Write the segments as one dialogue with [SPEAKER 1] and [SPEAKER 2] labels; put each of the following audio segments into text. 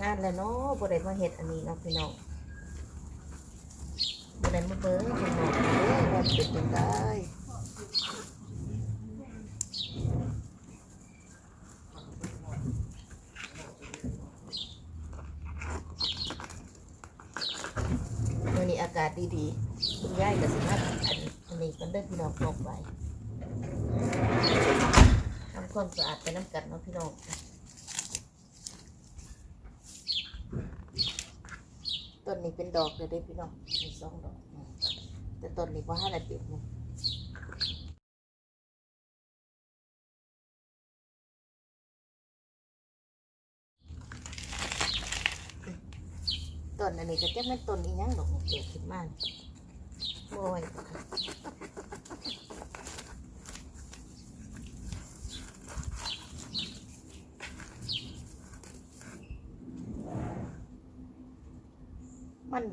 [SPEAKER 1] งานแล้วเนาะบ่ได้มาเฮ็ดอันนี้เนาะพี่น้องบ่ได้มาเบิ่งพี่น้องเด้อว่าเป็นจังไดมื้อนี้อากาศดีๆคุณยายก็สิมาอันอันนี้กันเด้อพี่น้องออกไปทำความสะอาดไปน้ำกันเนาะพี่น้อง ต้ นี้เป็นดอกเลยได้พี่น้องมีสองดอก แต่ต้นนี้พอห้านาทีนึงต้นอันนี้ก็จะเป็นต้นอีหยังดอกเกิดขึ้นมาโอ้ย มัน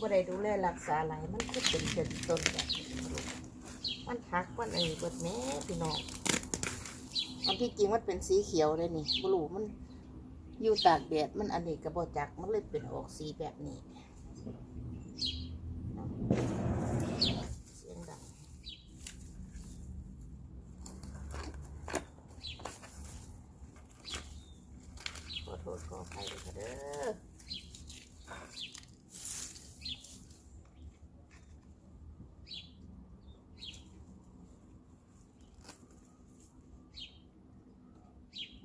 [SPEAKER 1] บ่ได้ดูแลรักษาอะไรมันก็เป็นเป็นต้นแบบนี้ลูกมันทักมันเอ้ยเบิดแม่พี่น้องอันที่จริงมันเป็นสีเขียวเลยนี่บลูมันอยู่ตากแดดมันอันนี้กระบอกจักมันเลยเป็นออกสีแบบนี้เสียงดังขอโทษขออภัยด้วยค่ะเด้อ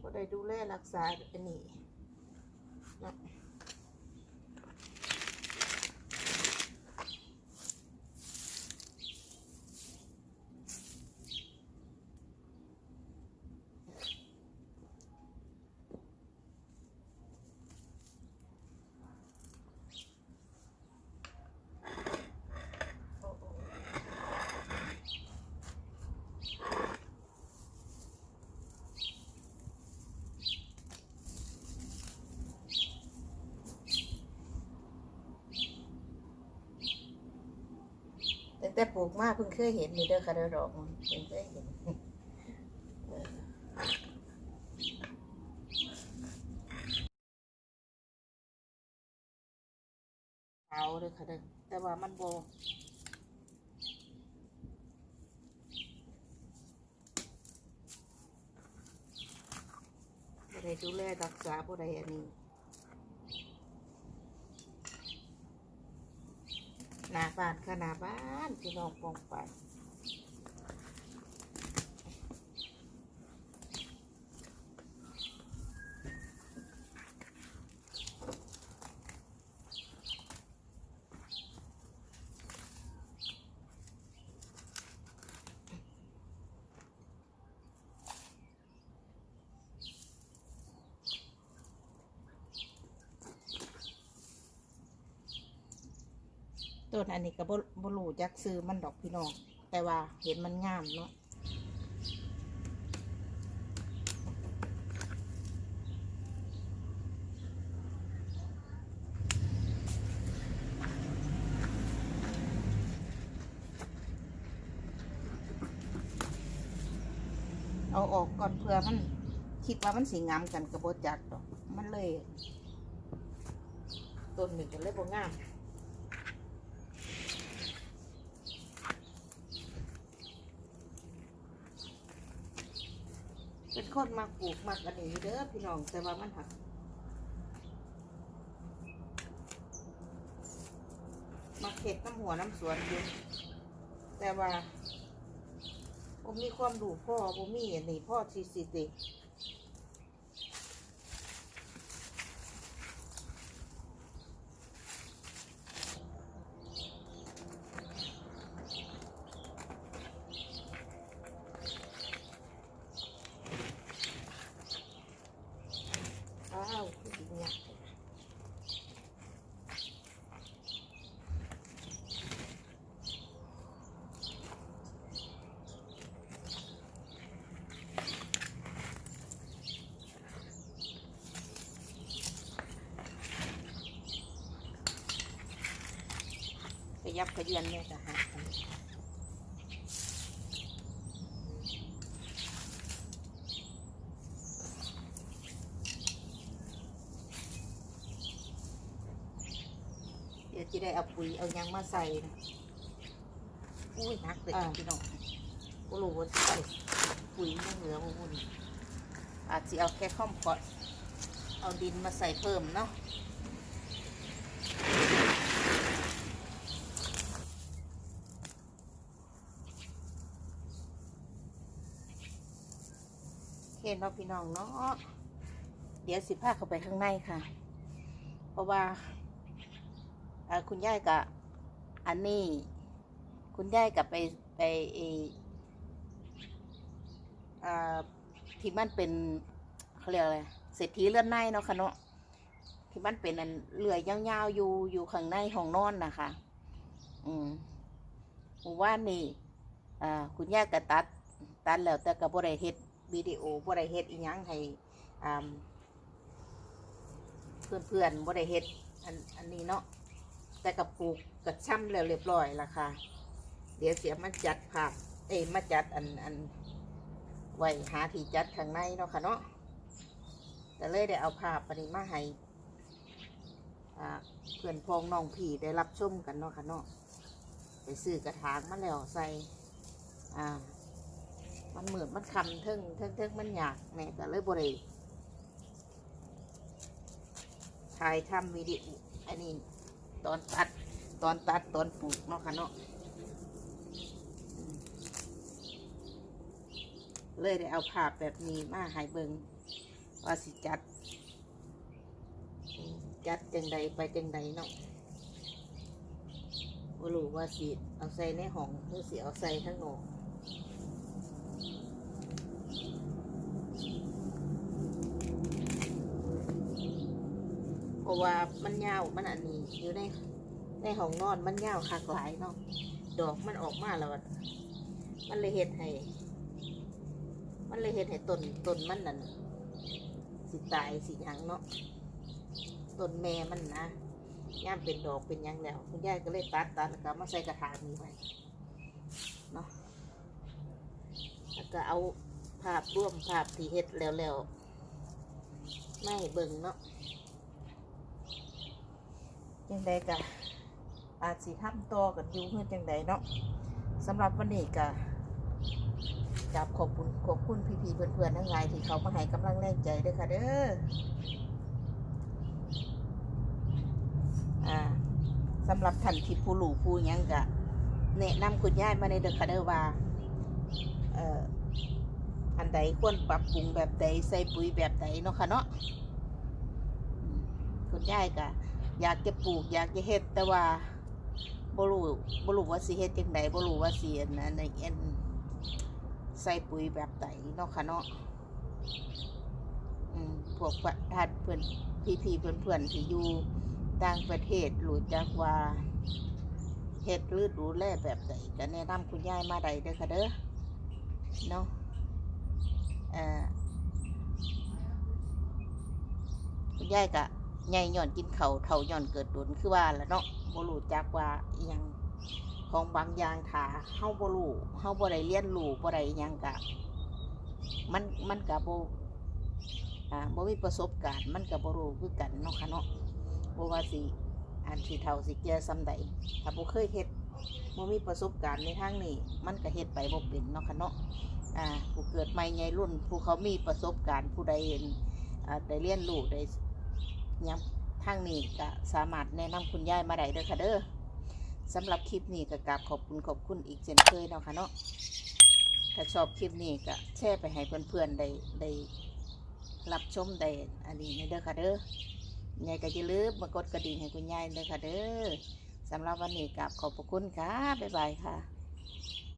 [SPEAKER 1] ก็ได้ดูแลรักษาอันนี้ แต่ปลูกมากเพิ่งเคยเห็นนี่เด้อค่ะเด้อดอกมันเพิ่งเคยเห็นเอาเด้อค่ะเด้อแต่ว่ามันโบบ่ได้ดูแลรักษาบ่ได้อันนี้ ห นาบ้านขนาบ้านพี่น้องปองไป ต้นอันนี้ก็บ่บ่รู้จักซื้อมันดอกพี่น้อง แต่ว่าเห็นมันงามเนาะเอาออกก่อนเพื่อมันคิดว่ามันสีงามกันกับโบจักดอก มันเลยต้นหนี้ก็เลยบ่งาม เป็นคนมาปลูกมักอันนี้เด้อพี่น้องแต่ว่ามันหักมาเข็ดน้ำหัวน้ำสวนอยู่แต่ว่าผมมีความดูพ่อผมมีอันนี้พ่อทีสิติ ขยับขยืนเลยจะหาเดี๋ยวจะได้เอาปุ๋ยเอายางมาใส่นะ
[SPEAKER 2] อุ้ยนักเลยพี่น้อง
[SPEAKER 1] ก็รู้ว่าใสปุ๋ยยังเหลือมาวุ่น
[SPEAKER 2] อาจจะเอาแค่ข้อมก่อน
[SPEAKER 1] เอาดินมาใส่เพิ่มเนาะ เห็นเนาะพี่น้องเนาะ
[SPEAKER 2] เดี๋ยวสิพาเข้าไปข้างในค่ะ เพราะว่าคุณยายกับอันนี้ คุณยายกับไปไปเอที่มันเป็นเขาเรียกอะไรเศรษฐีเลื่อนในเนาะค่ะเนาะที่มันเป็นอันเลื่อยยาวๆอยู่อยู่ข้างในห้องนอนนะคะ อืมว่านี่คุณยายก็ตัด ตัดแล้วแต่ก็บ่ได้เฮ็ด วิดีโอบ่ได้เฮ็ดอีหยังให้เพื่อนเพื่อนๆบ่ได้เฮ็ดอันอันนี้เนาะแต่กับปลูกกับช่ำแล้วเรียบร้อยละค่ะ เดี๋ยวเสียมาจัดผักเอ้มาจัดอันอันไว้หาที่จัดข้างในเนาะค่ะเนาะแต่เลยได้เอาภาพปนี้มาให้เพื่อนพองน้องพี่ได้รับชมกันเนาะค่ะเนาะไปซื้อกระถางมาแล้วใส่อ่า มันเหมือนมันคำเทิงเทิงเทิงมันอยากแม่ก็เลยบ่ได้ถ่ายทำวิดีโออันนี้ตอนตัดตอนตัดตอนปลูกเนาะค่ะเนาะเลยได้เอาภาพแบบนี้มาให้เบิงว่าสิจัด จัดจังใดไปจังใดเนาะบ่รู้ว่าสิเอาใส่ในห้องหรือสิเอาใส่ข้างนอก เพราะว่ามันยาวมันอันนี้อยู่ในในห้องนอนมันยาวคักหลายเนาะดอกมันออกมาแล้วมันเลยเห็ดให้มันเลยเห็ดให้ต้นต้นมันนั่นสิตายสิหยังเนาะต้นแม่มันนะย่ามเป็นดอกเป็นยังแล้วคุณยายก็เลยตัดตัดแล้วก็มาใส่กระถางนี้ไว้เนาะแล้วก็เอาภาพร่วมภาพที่เฮ็ดแล้วแล้วไม่เบิ่งเนาะ จังใดกะอาจสิทำต่อกันอยู่เพื่อจังใดเนาะสำหรับวันนี้กะกราบขอบคุณขอบคุณพี่ๆเพื่อนๆทั้งหลายที่เขามาให้กำลังแรงใจด้อค่ะเด้ออ่าสำหรับท่านที่ผู้หลูผู้ยังกะแนะนำคุณยายมาในเด้อค่ะเดว่าเอ่ออันใดควรปรับปรุงแบบใดใส่ปุ๋ยแบบใดเนาะค่ะเนาะคุณยายกะ อยากจะปลูก อยากจะเฮ็ดแต่ว่าบ่รู้บ่รู้ว่าสิเฮ็ดจังไดบ่รู้ว่าสิอันนั้นในเอ็นใส่ปุ๋ยแบบใดเนาะค่ะเนาะอืมพวกประทานเพื่อนพี่ๆเพื่อนๆที่อยู่ต่างประเทศรู้จักว่าเฮ็ดหรือดูแลแบบใดก็แนะนำคุณยายมาได้เด้อค่ะเด้อเนาะเอ่อคุณยายก็ ใหญ่ย่อนกินเขาเท่าย่อนเกิดดุนคือว่าแหละเนาะบ่รู้จักว่าอยังของบางอย่างถาเฮาบ่รู้เฮาบ่ได้เรียนรู้บ่ได้ยังกะมันมันก็บ่อ่าบ่มีประสบการณ์มันก็บ่รู้คือกันเนาะค่ะเนาะบ่ว่าสิอันสิเฒ่าสิแก่ซำใดถ้าบ่เคยเฮ็ดบ่มีประสบการณ์ในทางนี้ มันก็เฮ็ดไปบ่เป็นเนาะค่ะเนาะอ่าผู้เกิดใหม่ใหญ่รุ่นผู้เขามีประสบการณ์ผู้ใดเห็นอ่าได้เรียนรู้ได้ ยังทางนี้ก็สามารถแนะนำคุณยายมาได้เด้อค่ะเด้อสำหรับคลิปนี้ก็กราบขอบคุณขอบคุณอีกเช่นเคยเนาะค่ะเนาะถ้าชอบคลิปนี้ก็แชร์ไปให้เพื่อนๆได้ได้รับชมได้อันนี้เด้อค่ะเด้อยายก็อย่าลืมมากดกระดิ่งให้คุณยายเด้อค่ะเด้อสำหรับวันนี้กราบขอบพระคุณค่ะบ๊ายบายค่ะ